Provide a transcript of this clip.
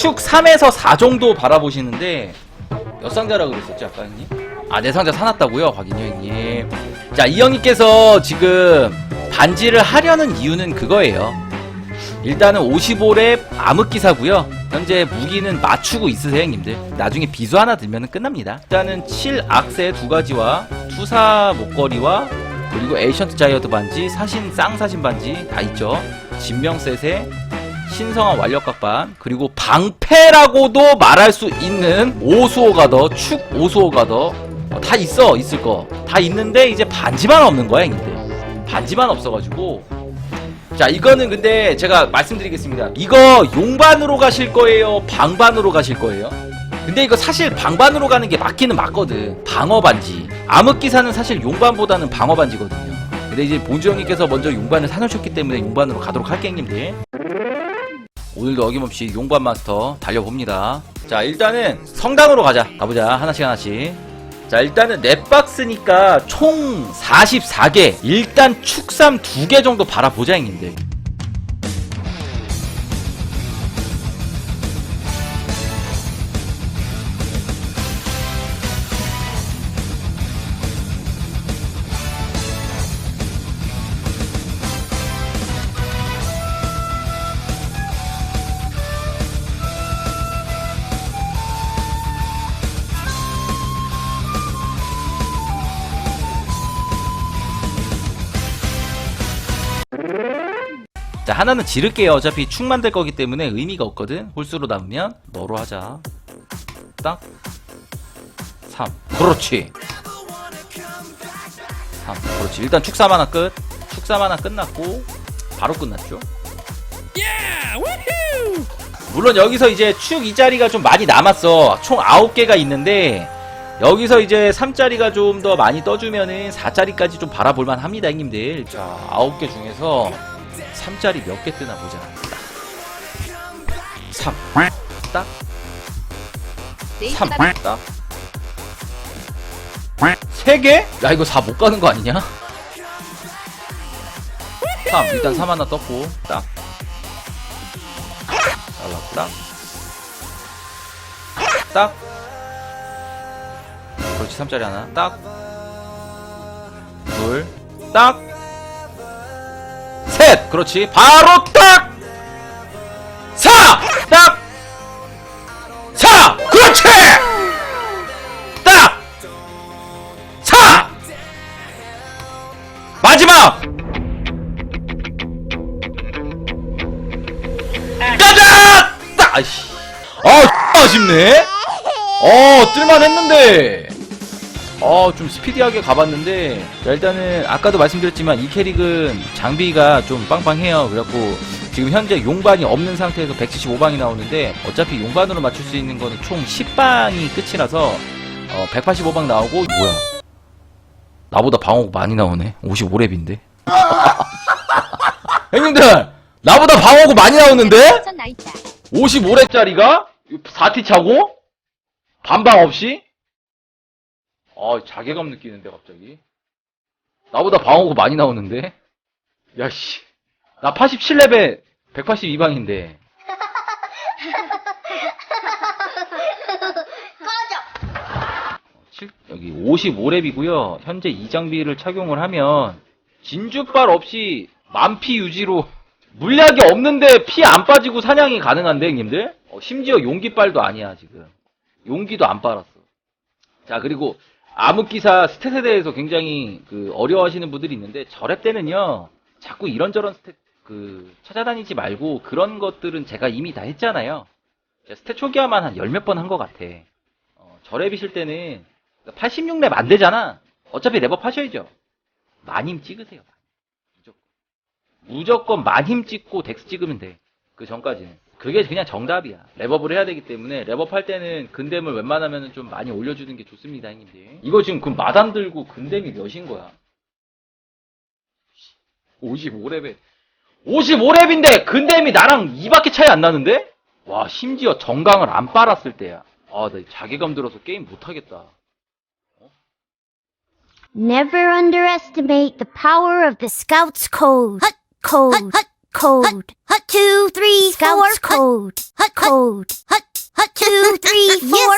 축 3에서 4 정도 바라보시는데 몇 상자라고 그랬었지 아까 형님? 아내 상자 사놨다고요? 확인요 형님. 자이 형님께서 지금 반지를 하려는 이유는 그거예요. 일단은 55렙 암흑기사고요. 현재 무기는 맞추고 있으세요 형님들. 나중에 비수 하나 들면 끝납니다. 일단은 7악세 두 가지와 투사 목걸이와 그리고 에이션트 자이어드 반지 사신 쌍사신 반지 다 있죠. 진명셋에 신성한 완력각반 그리고 방패라고도 말할 수 있는 오수오가더 축 오수오가더 어, 다 있어 있을 거. 다 있는데 이제 반지만 없는 거야 형님들. 반지만 없어가지고. 자 이거는 근데 제가 말씀드리겠습니다. 이거 용반으로 가실 거예요 방반으로 가실 거예요? 근데 이거 사실 방반으로 가는 게 맞기는 맞거든. 방어 반지. 암흑기사는 사실 용반보다는 방어 반지거든요. 근데 이제 본주 형님께서 먼저 용반을 사놓으셨기 때문에 용반으로 가도록 할게 형님들 오늘도 어김없이 용반 마스터 달려봅니다. 자 일단은 성당으로 가자. 가보자. 하나씩 하나씩. 자 일단은 넷박스니까 총 44개. 일단 축삼 2개 정도 바라보자 형님들 자 하나는 지를게요. 어차피 축 만들 거기 때문에 의미가 없거든. 홀수로 남으면 너로 하자? 딱. 3 그렇지. 3 그렇지. 일단 축삼 하나 끝. 축삼 하나 끝났고 바로 끝났죠? 물론 여기서 이제 축 이 자리가 좀 많이 남았어. 총 9개가 있는데 여기서 이제 3자리가 좀 더 많이 떠주면은 4자리까지 좀 바라볼만 합니다 형님들. 자 9개 중에서 3짜리 몇 개 뜨나 보자. 3. 딱. 3. 딱. 3개? 야, 이거 4 못 가는 거 아니냐? 3. 일단 3 하나 떴고. 딱. 잘랐다. 딱. 그렇지, 3짜리 하나. 딱. 둘. 딱. 셋! 그렇지. 바로 딱! 사! 딱! 사! 그렇지! 딱! 사! 마지막! 가자! 딱! 아이씨. 아, 아쉽네? 어, 뜰만 했는데. 어, 좀 스피디하게 가봤는데, 자, 일단은, 아까도 말씀드렸지만, 이 캐릭은 장비가 좀 빵빵해요. 그래갖고, 지금 현재 용반이 없는 상태에서 175방이 나오는데, 어차피 용반으로 맞출 수 있는 거는 총 10방이 끝이라서, 어, 185방 나오고, 뭐야. 나보다 방어구 많이 나오네. 55렙인데. 형님들! 나보다 방어구 많이 나오는데? 천 나있다. 55렙짜리가? 4티 차고? 반방 없이? 아, 자괴감 느끼는데, 갑자기. 나보다 방어구 많이 나오는데? 야, 씨. 나 87렙에 182방인데. 꺼져! 여기 55렙이고요 현재 이 장비를 착용을 하면, 진주빨 없이 만피 유지로 물약이 없는데 피 안 빠지고 사냥이 가능한데, 형님들? 어, 심지어 용기빨도 아니야, 지금. 용기도 안 빨았어. 자, 그리고 암흑기사 스탯에 대해서 굉장히 그 어려워하시는 분들이 있는데, 저랩 때는요, 자꾸 이런저런 스탯, 그, 찾아다니지 말고, 그런 것들은 제가 이미 다 했잖아요. 스탯 초기화만 한 열 몇 번 한 것 같아. 어, 저랩이실 때는, 86렙 안 되잖아. 어차피 랩업 하셔야죠. 마님 찍으세요. 무조건. 무조건 만힘 찍고 덱스 찍으면 돼. 그 전까지는. 그게 그냥 정답이야. 랩업을 해야 되기 때문에 랩업 할 때는 근댐을 웬만하면 좀 많이 올려주는 게 좋습니다, 형님들. 이거 지금 그 마담 들고 근댐이 몇인 거야? 55렙에. 55렙인데 근댐이 나랑 2밖에 차이 안 나는데? 와, 심지어 정강을 안 빨았을 때야. 아, 나 자괴감 들어서 게임 못하겠다. Never underestimate the power of the Scouts Code. Code. Code. Hut two, three, four. Scouts code. Hut code. Hut hut two, three, four.